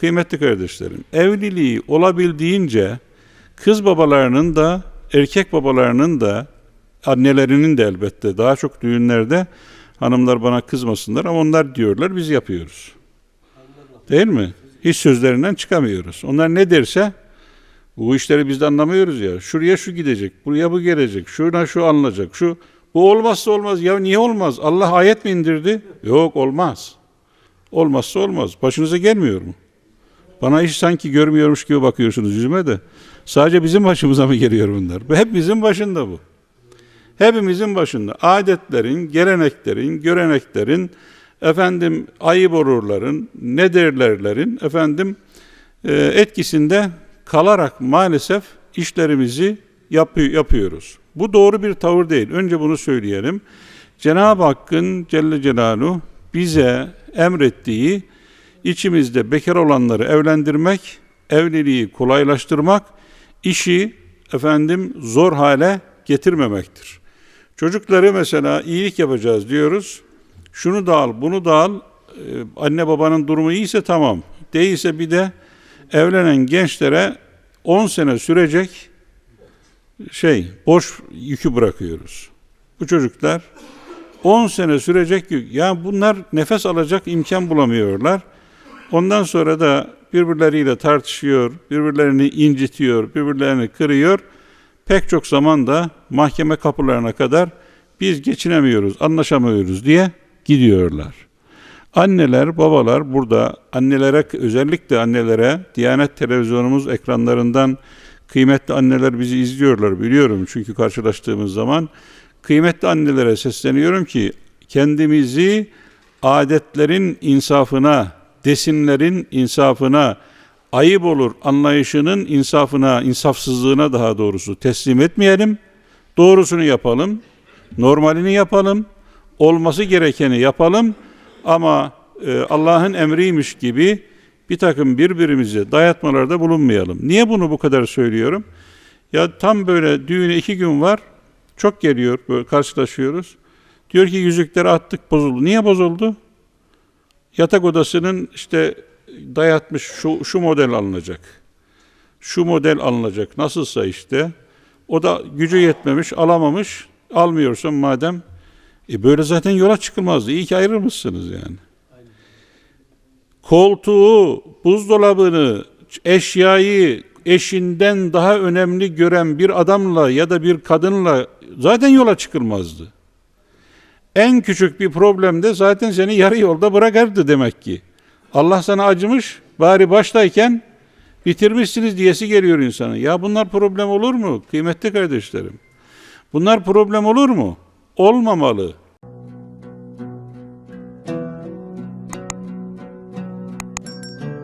kıymetli kardeşlerim, evliliği olabildiğince kız babalarının da erkek babalarının da annelerinin de elbette daha çok düğünlerde hanımlar bana kızmasınlar ama onlar diyorlar biz yapıyoruz. Değil mi? Hiç sözlerinden çıkamıyoruz. Onlar ne derse bu işleri biz de anlamıyoruz ya. Şuraya şu gidecek, buraya bu gelecek, şuna şu alınacak, şu bu olmazsa olmaz. Ya niye olmaz? Allah ayet mi indirdi? Yok olmaz. Olmazsa olmaz. Başınıza gelmiyor mu? Bana hiç sanki görmüyormuş gibi bakıyorsunuz yüzüme de. Sadece bizim başımıza mı geliyor bunlar? Bu hep bizim başında bu. Hepimizin başında. Adetlerin, geleneklerin, göreneklerin, efendim ayıp olurların, ne derlerlerin efendim e, etkisinde kalarak maalesef işlerimizi yapı- yapıyoruz. Bu doğru bir tavır değil. Önce bunu söyleyelim. Cenab-ı Hakk'ın Celle Celaluhu bize emrettiği içimizde bekar olanları evlendirmek, evliliği kolaylaştırmak, işi efendim zor hale getirmemektir. Çocukları mesela iyilik yapacağız diyoruz. Şunu da al, bunu da al. Ee, Anne babanın durumu iyiyse tamam. Değilse bir de evlenen gençlere 10 sene sürecek şey boş yükü bırakıyoruz. Bu çocuklar 10 sene sürecek yük. Ya bunlar nefes alacak imkan bulamıyorlar. Ondan sonra da birbirleriyle tartışıyor, birbirlerini incitiyor, birbirlerini kırıyor. Pek çok zaman da mahkeme kapılarına kadar biz geçinemiyoruz, anlaşamıyoruz diye gidiyorlar. Anneler, babalar burada annelere özellikle annelere Diyanet televizyonumuz ekranlarından kıymetli anneler bizi izliyorlar biliyorum çünkü karşılaştığımız zaman kıymetli annelere sesleniyorum ki kendimizi adetlerin insafına, desinlerin insafına, ayıp olur anlayışının insafına, insafsızlığına daha doğrusu teslim etmeyelim. Doğrusunu yapalım, normalini yapalım, olması gerekeni yapalım ama e, Allah'ın emriymiş gibi bir takım birbirimize dayatmalarda bulunmayalım. Niye bunu bu kadar söylüyorum? Ya tam böyle düğüne iki gün var, çok geliyor, böyle karşılaşıyoruz. Diyor ki yüzükleri attık bozuldu. Niye bozuldu? Yatak odasının işte dayatmış şu, şu model alınacak. Şu model alınacak. Nasılsa işte. O da gücü yetmemiş, alamamış. Almıyorsan madem e böyle zaten yola çıkılmazdı. İyi ki ayrılmışsınız yani. Koltuğu, buzdolabını, eşyayı eşinden daha önemli gören bir adamla ya da bir kadınla zaten yola çıkılmazdı. En küçük bir problemde zaten seni yarı yolda bırakardı demek ki. Allah sana acımış, bari baştayken bitirmişsiniz diyesi geliyor insana. Ya bunlar problem olur mu? Kıymetli kardeşlerim. Bunlar problem olur mu? Olmamalı.